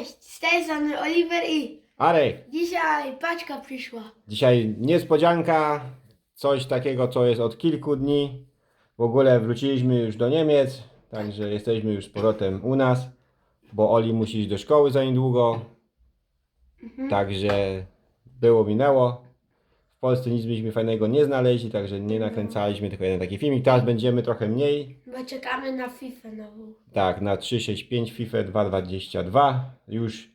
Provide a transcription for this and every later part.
Cześć, z tej strony Oliver i Arek, dzisiaj paczka przyszła. dzisiaj niespodzianka, coś takiego, co jest od kilku dni. W ogóle wróciliśmy już do Niemiec, także jesteśmy już z powrotem u nas, bo Oli musi iść do szkoły za niedługo. Także było, minęło. W Polsce nic byśmy fajnego nie znaleźli, także nie nakręcaliśmy tylko jeden taki filmik. Teraz będziemy trochę mniej, Bo czekamy na FIFA nową. tak, na 365 FIFA 222. Już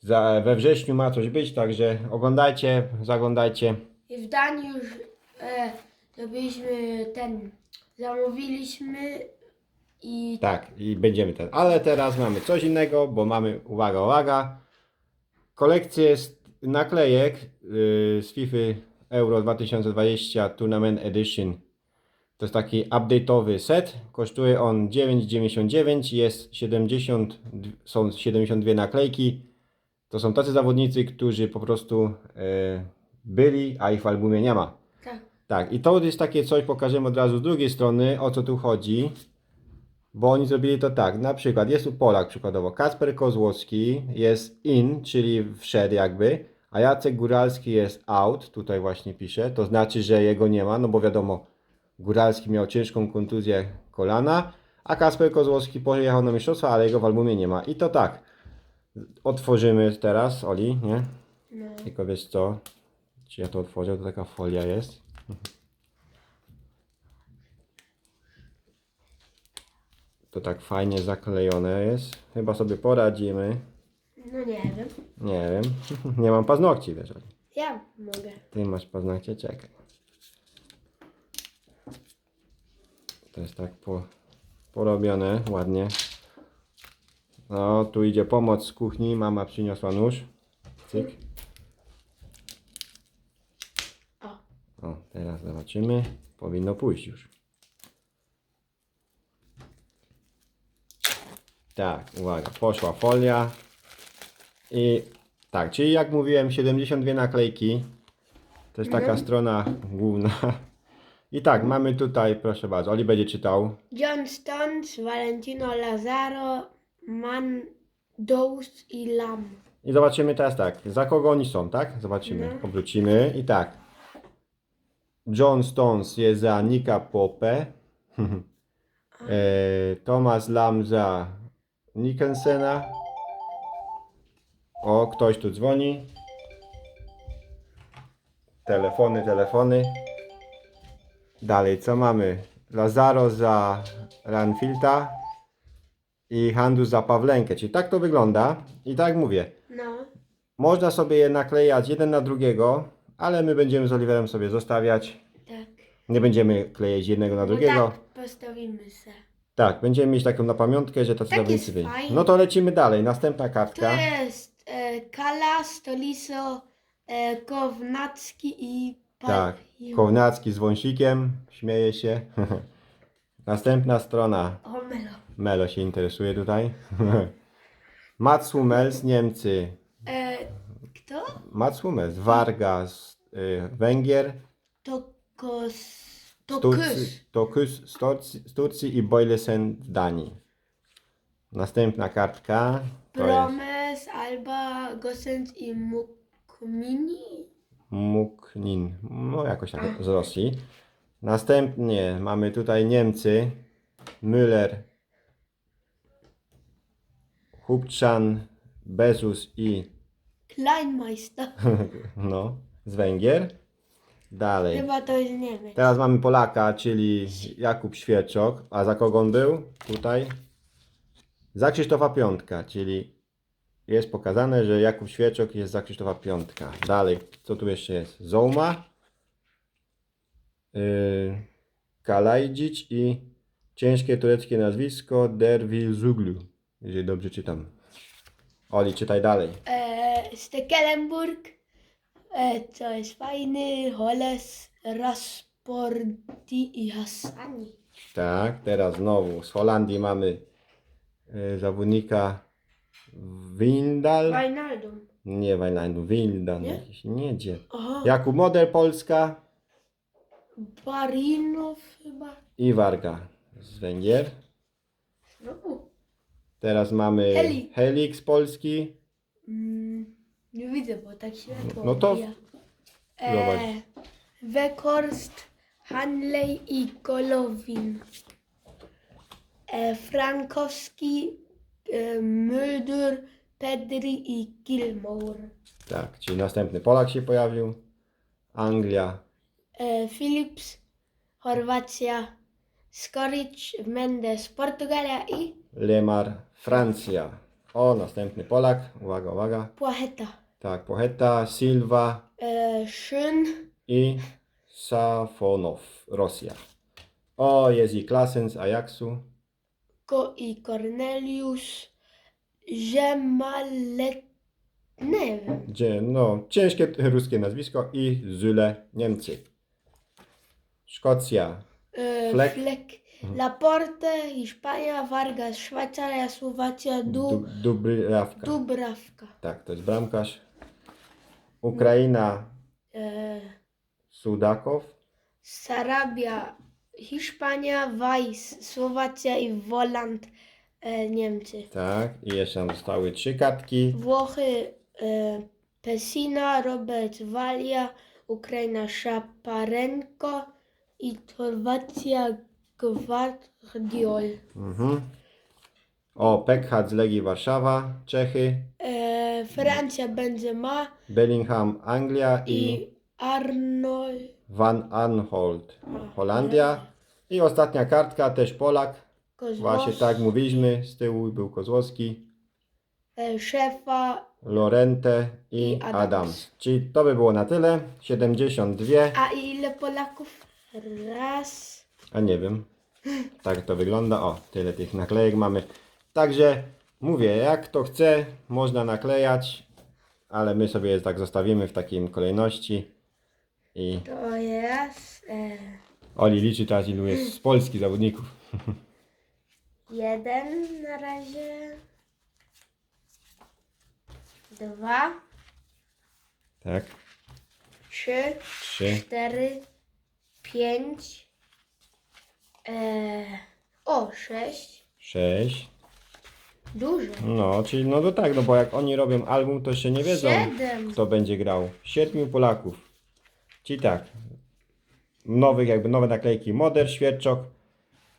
za, we wrześniu ma coś być, także oglądajcie, zaglądajcie. I w Danii już e, zrobiliśmy ten, zamówiliśmy i Tak, i będziemy ten. Ale teraz mamy coś innego, bo mamy, uwaga, uwaga, kolekcję naklejek yy, z FIFA Euro 2020 Tournament Edition. To jest taki update'owy set. Kosztuje on 9,99. Jest 70, są 72 naklejki. To są tacy zawodnicy, którzy po prostu yy, byli, a ich w albumie nie ma. tak. Tak, i to jest takie coś, pokażemy od razu z drugiej strony, o co tu chodzi. Bo oni zrobili to tak, na przykład jest tu Polak przykładowo, Kasper Kozłowski jest in, czyli wszedł jakby, a Jacek Góralski jest out, tutaj właśnie pisze, to znaczy, że jego nie ma, no bo wiadomo, Góralski miał ciężką kontuzję kolana, a Kasper Kozłowski pojechał na mistrzostwa, ale jego w albumie nie ma. I to tak, otworzymy teraz, Oli, nie? No. Tylko wiesz co, czy ja to otworzę, to taka folia jest. To tak fajnie zaklejone jest. Chyba sobie poradzimy. Nie wiem. Nie mam paznokci, wiesz. Ja mogę. Ty masz paznokcie, czekaj. To jest tak po, porobione ładnie. No, tu idzie pomoc z kuchni. Mama przyniosła nóż. Cyk. O, O, teraz zobaczymy. Powinno pójść już. Tak, uwaga, poszła folia. I tak, czyli jak mówiłem, 72 naklejki. To jest taka strona główna. I tak, mamy tutaj, proszę bardzo, Oli będzie czytał. John Stones, Valentino Lazaro, Man Dous i Lam. I zobaczymy teraz tak, za kogo oni są, tak? Zobaczymy, obrócimy i tak. John Stones jest za Nika Popę. e, Thomas Lam za Nikkensena. O, ktoś tu dzwoni. Telefony, telefony. Dalej, co mamy? Lazaro za Ranfilta i Handu za Pawlenkę. Czyli tak to wygląda. I tak mówię. No, Można sobie je naklejać jeden na drugiego, ale my będziemy z Oliverem sobie zostawiać. tak. Nie będziemy klejeć jednego na No drugiego. tak, postawimy se. Tak, będziemy mieć taką na pamiątkę, że tacy Tak zawodnicy jest byli. No to lecimy dalej. Następna To kartka. jest e, Kala, Stoliso, e, Kownacki i Tak, Paliu. Kownacki z wąsikiem. Śmieje się. Następna strona. O, Melo. Melo się interesuje tutaj. Mats Hummels, Niemcy. E, kto? Mats Hummels, Vargas, y, Węgier. To kos... To Turcji, kys. to Kys z Turcji, z i Boilesen z Danii. Następna kartka Promes, Alba, Gosens i Mukmini. Muknin, no jakoś tak z Rosji. Następnie mamy tutaj Niemcy, Müller, Hubczan, Bezus i Kleinmeister. no, z Węgier. Dalej. Chyba to jest Niemiec. Teraz mamy Polaka, czyli Jakub Świerczok. A za kogo on był? Tutaj. Za Krzysztofa Piątka, czyli jest pokazane, że Jakub Świerczok jest za Krzysztofa Piątka. Dalej, co tu jeszcze jest? Zouma, yy, Kalajdzic i ciężkie tureckie nazwisko Dervil Zuglu, jeżeli dobrze czytam. Oli, czytaj dalej. E, Stekelenburg, e, co jest fajny, Holes, Rasporti i Hassani. Tak, teraz znowu z Holandii mamy yy, zawodnika Windal. Nie Wajlandu, Wildan Nie? jakiś, nie gdzie. Aha. Jakub Model Polska Barinow chyba. i Warga z Węgier. Znowu. Teraz mamy Heli. Helix polski. Mm, nie widzę, bo tak światło. No to odbija. zobacz. E, Weghorst, Hanley i Golowin. E, Frankowski, e, Mulder, Pedri i Gilmore. Tak, czyli następny Polak się pojawił. Anglia. E, Philips, Chorwacja, Skoric, Mendes, Portugalia i Lemar, Francja. O, następny Polak. Uwaga, uwaga. Płacheta. Tak, Pocheta, Silva E, Schön, i Safonow, Rosja. O, jest i Klasen z Ajaxu. Ko i Cornelius, Żemalet... Nie wiem. Gdzie, no, ciężkie ruskie nazwisko i Zyle, Niemcy. Szkocja. E, Fleck. Fleck. Laporte, Hiszpania, Vargas, Szwajcaria, Słowacja, Du, du, Dubrawka. Dubrawka. Tak, to jest bramkarz. Ukraina, E, Sudakow. Sarabia, Hiszpania, Weiss, Słowacja i Woland, e, Niemcy. Tak, i jeszcze nam zostały trzy kartki. Włochy, e, Pessina, Robert Walia, Ukraina, Szaparenko i Chorwacja, Gwardiol. Mhm. O, Pekhat z Legii Warszawa, Czechy. E, Francja, Benzema Bellingham, Anglia i i Arnold. Van Aanholt, Holandia. I ostatnia kartka, też Polak. Kozłowski, Właśnie tak mówiliśmy, z tyłu był Kozłowski, e, Szefa, Lorente i I Adams. Adams. Czyli to by było na tyle. 72, a ile Polaków? Raz. a nie wiem. Tak to wygląda. O, tyle tych naklejek mamy. Także mówię, jak to chce, można naklejać, ale my sobie je tak zostawimy w takiej kolejności. I To jest e, Oli liczy teraz ilu jest z Polski zawodników. jeden na razie. Dwa, Tak, trzy, trzy, cztery, pięć. E, o, sześć. sześć. Dużo. No, czyli no to tak, no bo jak oni robią album, to jeszcze nie wiedzą, Siedem. kto będzie grał. Siedmiu Polaków. Czyli tak, nowych jakby nowe naklejki Moder, Świerczok,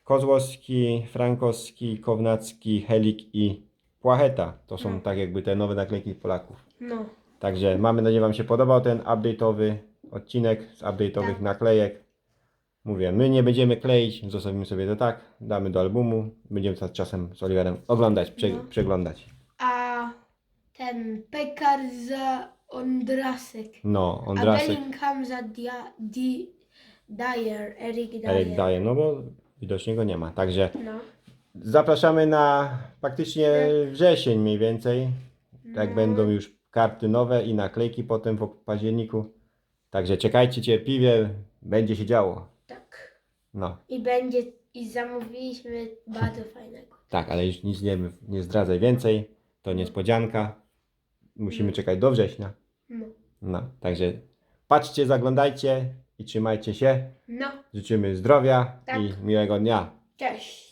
Kozłowski, Frankowski, Kownacki, Helik i Płacheta. To są tak jakby te nowe naklejki Polaków. No. Także mamy nadzieję, Wam się podobał ten update'owy odcinek z update'owych Tak. naklejek. Mówię, my nie będziemy kleić, zostawimy sobie to tak, damy do albumu, będziemy to czasem z Oliverem oglądać, prze, No. przeglądać. A ten Pekar za Ondrasek. No, A Ondrasek, Bellingham za Dia, Di, Dyer, Eric Dyer. Erik daje, no bo widocznie go nie ma. Także No. zapraszamy na praktycznie wrzesień mniej więcej, jak No. będą już karty nowe i naklejki potem w październiku. Także czekajcie cierpliwie, będzie się działo. Tak. No. I będzie, i zamówiliśmy bardzo fajnego. Tak, ale już nic nie, nie zdradzaj więcej. To niespodzianka. Musimy czekać do września. No. No, także patrzcie, zaglądajcie i trzymajcie się. No, Życzymy zdrowia Tak. i miłego dnia. cześć.